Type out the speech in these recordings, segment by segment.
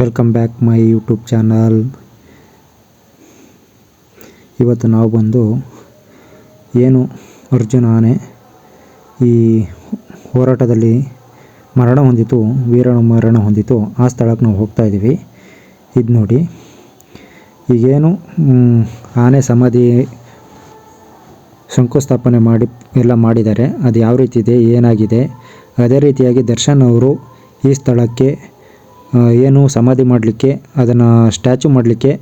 Welcome back my YouTube channel ಇವತ್ತು ನಾವು ಬಂದು ಏನು ಅರ್ಜುನ ಆನೆ ಈ ಹೋರಾಟದಲ್ಲಿ ಮರಣ ಹೊಂದಿತು ವೀರಣ ಮರಣ ಹೊಂದಿತು. ಆ ಸ್ಥಳಕ್ಕೆ ನಾವು ಹೋಗ್ತಾ ಇದ್ದೀವಿ. ಇದು ನೋಡಿ. ಈಗೇನು ಆನೆ ಸಮಾಧಿ ಶಂಕುಸ್ಥಾಪನೆ ಮಾಡಿ, ಎಲ್ಲ ಮಾಡಿದ್ದಾರೆ. ಅದು ಯಾವ ರೀತಿ ಇದೆ, ಏನಾಗಿದೆ? ಅದೇ ರೀತಿಯಾಗಿ ದರ್ಶನ್ ಅವರು ಈ ಸ್ಥಳಕ್ಕೆ ಏನು ಸಮಾಧಿ ಮಾಡಲಿಕ್ಕೆ, ಅದನ್ನು ಸ್ಟ್ಯಾಚು ಮಾಡಲಿಕ್ಕೆ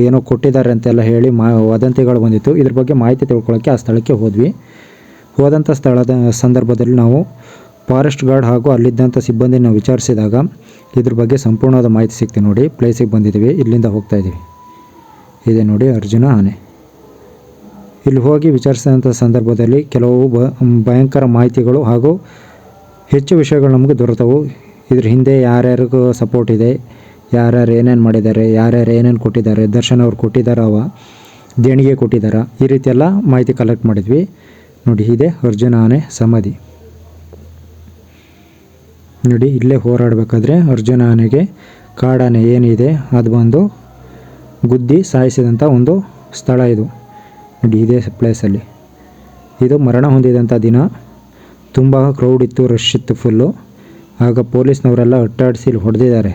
ಏನೋ ಕೊಟ್ಟಿದ್ದಾರೆ ಅಂತೆಲ್ಲ ಹೇಳಿ ಮಾ, ವದಂತಿಗಳು ಬಂದಿತ್ತು. ಇದ್ರ ಬಗ್ಗೆ ಮಾಹಿತಿ ತಿಳ್ಕೊಳ್ಳೋಕ್ಕೆ ಆ ಸ್ಥಳಕ್ಕೆ ಹೋದ್ವಿ. ಹೋದಂಥ ಸ್ಥಳದ ಸಂದರ್ಭದಲ್ಲಿ ನಾವು ಫಾರೆಸ್ಟ್ ಗಾರ್ಡ್ ಹಾಗೂ ಅಲ್ಲಿದ್ದಂಥ ಸಿಬ್ಬಂದಿ ವಿಚಾರಿಸಿದಾಗ ಇದ್ರ ಬಗ್ಗೆ ಸಂಪೂರ್ಣವಾದ ಮಾಹಿತಿ ಸಿಗ್ತೀವಿ ನೋಡಿ. ಪ್ಲೇಸಿಗೆ ಬಂದಿದ್ದೀವಿ. ಇಲ್ಲಿಂದ ಹೋಗ್ತಾ ಇದ್ದೀವಿ. ಇದೆ ನೋಡಿ ಅರ್ಜುನ ಆನೆ. ಇಲ್ಲಿ ಹೋಗಿ ವಿಚಾರಿಸಿದಂಥ ಸಂದರ್ಭದಲ್ಲಿ ಕೆಲವು ಭಯಂಕರ ಮಾಹಿತಿಗಳು ಹಾಗೂ ಹೆಚ್ಚು ವಿಷಯಗಳು ನಮಗೆ ದೊರೆತವು. ಇದ್ರ ಹಿಂದೆ ಯಾರ್ಯಾರಿಗೂ ಸಪೋರ್ಟ್ ಇದೆ, ಯಾರ್ಯಾರು ಏನೇನು ಮಾಡಿದ್ದಾರೆ, ಯಾರ್ಯಾರು ಏನೇನು ಕೊಟ್ಟಿದ್ದಾರೆ, ದರ್ಶನ್ ಅವ್ರು ಕೊಟ್ಟಿದ್ದಾರ ಅವ, ದೇಣಿಗೆ ಕೊಟ್ಟಿದ್ದಾರ, ಈ ರೀತಿ ಮಾಹಿತಿ ಕಲೆಕ್ಟ್ ಮಾಡಿದ್ವಿ. ನೋಡಿ, ಇದೆ ಅರ್ಜುನ ಆನೆ ಸಮಾಧಿ. ನೋಡಿ, ಇಲ್ಲೇ ಹೋರಾಡಬೇಕಾದ್ರೆ ಅರ್ಜುನ ಆನೆಗೆ ಕಾಡಾನೆ ಏನಿದೆ, ಅದು ಬಂದು ಗುದ್ದಿ ಸಾಯಿಸಿದಂಥ ಒಂದು ಸ್ಥಳ ಇದು. ನೋಡಿ, ಇದೇ ಪ್ಲೇಸಲ್ಲಿ ಇದು ಮರಣ ಹೊಂದಿದಂಥ ದಿನ. ತುಂಬ ಕ್ರೌಡ್ ಇತ್ತು ರಶ್ ಇತ್ತು ಫುಲ್ಲು ಆಗ ಪೊಲೀಸ್ನವರೆಲ್ಲ ಅಟ್ಟಾಡಿಸಿ ಇಲ್ಲಿ ಹೊಡೆದಿದ್ದಾರೆ.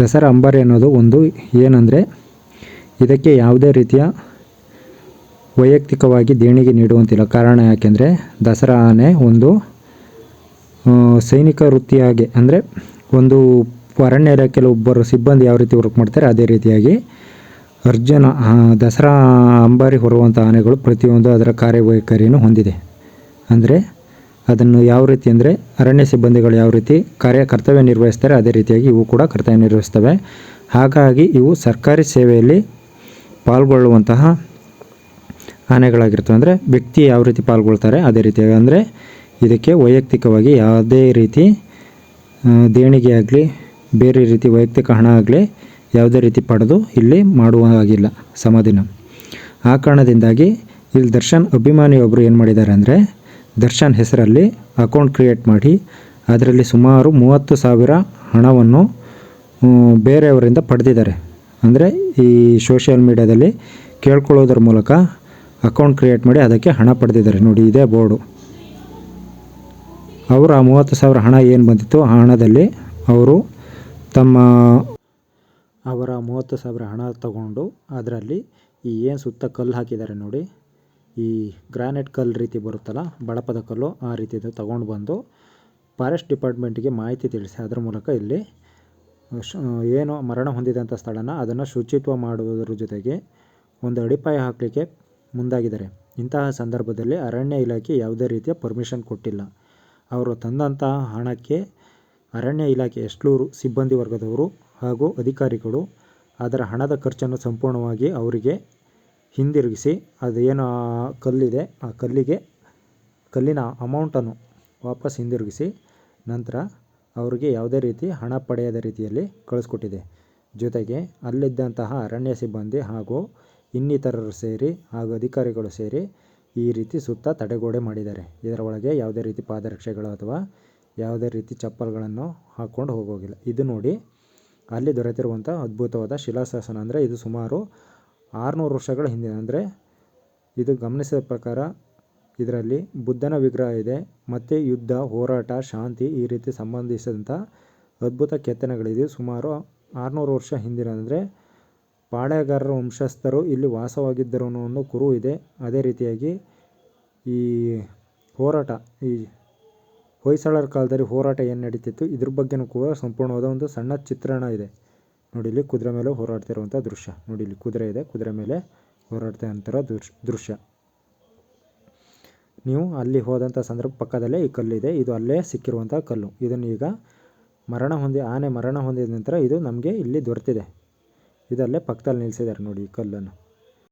ದಸರಾ ಅಂಬಾರಿ ಅನ್ನೋದು ಒಂದು ಏನಂದರೆ, ಇದಕ್ಕೆ ಯಾವುದೇ ರೀತಿಯ ವೈಯಕ್ತಿಕವಾಗಿ ದೇಣಿಗೆ ನೀಡುವಂತಿಲ್ಲ. ಕಾರಣ ಯಾಕೆಂದರೆ, ದಸರಾ ಆನೆ ಒಂದು ಸೈನಿಕ ವೃತ್ತಿಯಾಗಿ, ಅಂದರೆ ಒಂದು ಅರಣ್ಯ ಇಲಾಖೆಯಲ್ಲಿ ಒಬ್ಬರು ಸಿಬ್ಬಂದಿ ಯಾವ ರೀತಿ ವರ್ಕ್ ಮಾಡ್ತಾರೆ, ಅದೇ ರೀತಿಯಾಗಿ ಅರ್ಜುನ ದಸರಾ ಅಂಬಾರಿ ಹೊರುವಂಥ ಆನೆಗಳು ಪ್ರತಿಯೊಂದು ಅದರ ಕಾರ್ಯವೈಖರಿಯನ್ನು ಹೊಂದಿದೆ. ಅಂದರೆ ಅದನ್ನು ಯಾವ ರೀತಿ ಅಂದರೆ ಅರಣ್ಯ ಸಿಬ್ಬಂದಿಗಳು ಯಾವ ರೀತಿ ಕಾರ್ಯ ಕರ್ತವ್ಯ ನಿರ್ವಹಿಸ್ತಾರೆ, ಅದೇ ರೀತಿಯಾಗಿ ಇವು ಕೂಡ ಕರ್ತವ್ಯ ನಿರ್ವಹಿಸ್ತವೆ. ಹಾಗಾಗಿ ಇವು ಸರ್ಕಾರಿ ಸೇವೆಯಲ್ಲಿ ಪಾಲ್ಗೊಳ್ಳುವಂತಹ ಆನೆಗಳಾಗಿರ್ತವೆ. ಅಂದರೆ ವ್ಯಕ್ತಿ ಯಾವ ರೀತಿ ಪಾಲ್ಗೊಳ್ತಾರೆ, ಅದೇ ರೀತಿಯಾಗಿ ಅಂದರೆ ಇದಕ್ಕೆ ವೈಯಕ್ತಿಕವಾಗಿ ಯಾವುದೇ ರೀತಿ ದೇಣಿಗೆ ಆಗಲಿ, ಬೇರೆ ರೀತಿ ವೈಯಕ್ತಿಕ ಹಣ ಆಗಲಿ ಯಾವುದೇ ರೀತಿ ಪಡೆದು ಇಲ್ಲಿ ಮಾಡುವ ಹಾಗಿಲ್ಲ ಸಮಾಧಿನ. ಆ ಕಾರಣದಿಂದಾಗಿ ಇಲ್ಲಿ ದರ್ಶನ್ ಅಭಿಮಾನಿಯೊಬ್ಬರು ಏನು ಮಾಡಿದ್ದಾರೆ ಅಂದರೆ ದರ್ಶನ್ ಹೆಸರಲ್ಲಿ ಅಕೌಂಟ್ ಕ್ರಿಯೇಟ್ ಮಾಡಿ, ಅದರಲ್ಲಿ ಸುಮಾರು ಮೂವತ್ತು ಸಾವಿರ ಹಣವನ್ನು ಬೇರೆಯವರಿಂದ ಪಡೆದಿದ್ದಾರೆ. ಅಂದರೆ ಈ ಸೋಷಿಯಲ್ ಮೀಡ್ಯಾದಲ್ಲಿ ಕೇಳ್ಕೊಳ್ಳೋದ್ರ ಮೂಲಕ ಅಕೌಂಟ್ ಕ್ರಿಯೇಟ್ ಮಾಡಿ ಅದಕ್ಕೆ ಹಣ ಪಡೆದಿದ್ದಾರೆ. ನೋಡಿ, ಇದೇ ಬೋರ್ಡು. ಅವರು ಆ ಮೂವತ್ತು ಸಾವಿರ ಹಣ ಏನು ಬಂದಿತ್ತು? ಆ ಹಣದಲ್ಲಿ ಅವರು ತಮ್ಮ ಅವರ ಮೂವತ್ತು ಸಾವಿರ ಹಣ ತಗೊಂಡು ಅದರಲ್ಲಿ ಈ ಏನು ಸುತ್ತ ಕಲ್ಲು ಹಾಕಿದ್ದಾರೆ ನೋಡಿ. ಈ ಗ್ರಾನೈಟ್ ಕಲ್ಲು ರೀತಿ ಬರುತ್ತಲ್ಲ, ಬಳಪದ ಕಲ್ಲು ಆ ರೀತಿದು ತಗೊಂಡು ಬಂದು ಫಾರೆಸ್ಟ್ ಡಿಪಾರ್ಟ್ಮೆಂಟ್ಗೆ ಮಾಹಿತಿ ತಿಳಿಸಿ, ಅದರ ಮೂಲಕ ಇಲ್ಲಿ ಏನು ಮರಣ ಹೊಂದಿದಂಥ ಸ್ಥಳನ ಅದನ್ನು ಶುಚಿತ್ವ ಮಾಡುವುದರ ಜೊತೆಗೆ ಒಂದು ಅಡಿಪಾಯ ಹಾಕಲಿಕ್ಕೆ ಮುಂದಾಗಿದ್ದಾರೆ. ಇಂತಹ ಸಂದರ್ಭದಲ್ಲಿ ಅರಣ್ಯ ಇಲಾಖೆ ಯಾವುದೇ ರೀತಿಯ ಪರ್ಮಿಷನ್ ಕೊಟ್ಟಿಲ್ಲ. ಅವರು ತಂದಂತಹ ಹಣಕ್ಕೆ ಅರಣ್ಯ ಇಲಾಖೆ ಎಷ್ಟೂರು ಸಿಬ್ಬಂದಿ ವರ್ಗದವರು ಹಾಗೂ ಅಧಿಕಾರಿಗಳು ಅದರ ಹಣದ ಖರ್ಚನ್ನು ಸಂಪೂರ್ಣವಾಗಿ ಅವರಿಗೆ ಹಿಂದಿರುಗಿಸಿ ಅದು ಏನು ಕಲ್ಲಿದೆ, ಆ ಕಲ್ಲಿಗೆ, ಕಲ್ಲಿನ ಅಮೌಂಟನ್ನು ವಾಪಸ್ ಹಿಂದಿರುಗಿಸಿ ನಂತರ ಅವರಿಗೆ ಯಾವುದೇ ರೀತಿ ಹಣ ಪಡೆಯದ ರೀತಿಯಲ್ಲಿ ಕಳಿಸ್ಕೊಟ್ಟಿದೆ. ಜೊತೆಗೆ ಅಲ್ಲಿದ್ದಂತಹ ಅರಣ್ಯ ಸಿಬ್ಬಂದಿ ಹಾಗೂ ಇನ್ನಿತರರು ಸೇರಿ ಹಾಗೂ ಅಧಿಕಾರಿಗಳು ಸೇರಿ ಈ ರೀತಿ ಸುತ್ತ ತಡೆಗೋಡೆ ಮಾಡಿದ್ದಾರೆ. ಇದರ ಒಳಗೆ ಯಾವುದೇ ರೀತಿ ಪಾದರಕ್ಷೆಗಳು ಅಥವಾ ಯಾವುದೇ ರೀತಿ ಚಪ್ಪಲ್ಗಳನ್ನು ಹಾಕ್ಕೊಂಡು ಹೋಗೋಗಿಲ್ಲ. ಇದು ನೋಡಿ ಅಲ್ಲಿ ದೊರೆತಿರುವಂಥ ಅದ್ಭುತವಾದ ಶಿಲಾಶಾಸನ. ಅಂದರೆ ಇದು ಸುಮಾರು ಆರುನೂರು ವರ್ಷಗಳ ಹಿಂದಿನ ಅಂದರೆ ಇದು ಗಮನಿಸಿದ ಪ್ರಕಾರ ಇದರಲ್ಲಿ ಬುದ್ಧನ ವಿಗ್ರಹ ಇದೆ, ಮತ್ತು ಯುದ್ಧ, ಹೋರಾಟ, ಶಾಂತಿ ಈ ರೀತಿ ಸಂಬಂಧಿಸಿದಂಥ ಅದ್ಭುತ ಕೆತ್ತನೆಗಳಿದೆ. ಸುಮಾರು ಆರುನೂರು ವರ್ಷ ಹಿಂದಿನ ಅಂದರೆ ಪಾಳೆಗಾರರ ವಂಶಸ್ಥರು ಇಲ್ಲಿ ವಾಸವಾಗಿದ್ದರು ಅನ್ನೋ ಒಂದು ಕುರು ಇದೆ. ಅದೇ ರೀತಿಯಾಗಿ ಈ ಹೋರಾಟ, ಈ ಹೊಯ್ಸಳರ ಕಾಲದಲ್ಲಿ ಹೋರಾಟ ಏನು ನಡೀತಿತ್ತು, ಇದ್ರ ಬಗ್ಗೆನೂ ಕೂಡ ಸಂಪೂರ್ಣವಾದ ಒಂದು ಸಣ್ಣ ಚಿತ್ರಣ ಇದೆ. ನೋಡಿ, ಇಲ್ಲಿ ಕುದುರೆ ಮೇಲೆ ಹೋರಾಡ್ತಿರುವಂಥ ದೃಶ್ಯ. ನೋಡಿ, ಇಲ್ಲಿ ಕುದುರೆ ಇದೆ. ಕುದುರೆ ಮೇಲೆ ಹೋರಾಡ್ತಾ ದೃಶ್ಯ ದೃಶ್ಯ. ನೀವು ಅಲ್ಲಿ ಹೋದಂಥ ಸಂದರ್ಭ ಪಕ್ಕದಲ್ಲೇ ಈ ಕಲ್ಲಿದೆ ಇದು. ಅಲ್ಲೇ ಸಿಕ್ಕಿರುವಂಥ ಕಲ್ಲು. ಇದನ್ನು ಈಗ ಮರಣ ಹೊಂದಿ, ಆನೆ ಮರಣ ಹೊಂದಿದ ನಂತರ ಇದು ನಮಗೆ ಇಲ್ಲಿ ದೊರೆತಿದೆ. ಇದಲ್ಲೇ ಪಕ್ಕದಲ್ಲಿ ನಿಲ್ಲಿಸಿದ್ದಾರೆ ನೋಡಿ ಈ ಕಲ್ಲನ್ನು.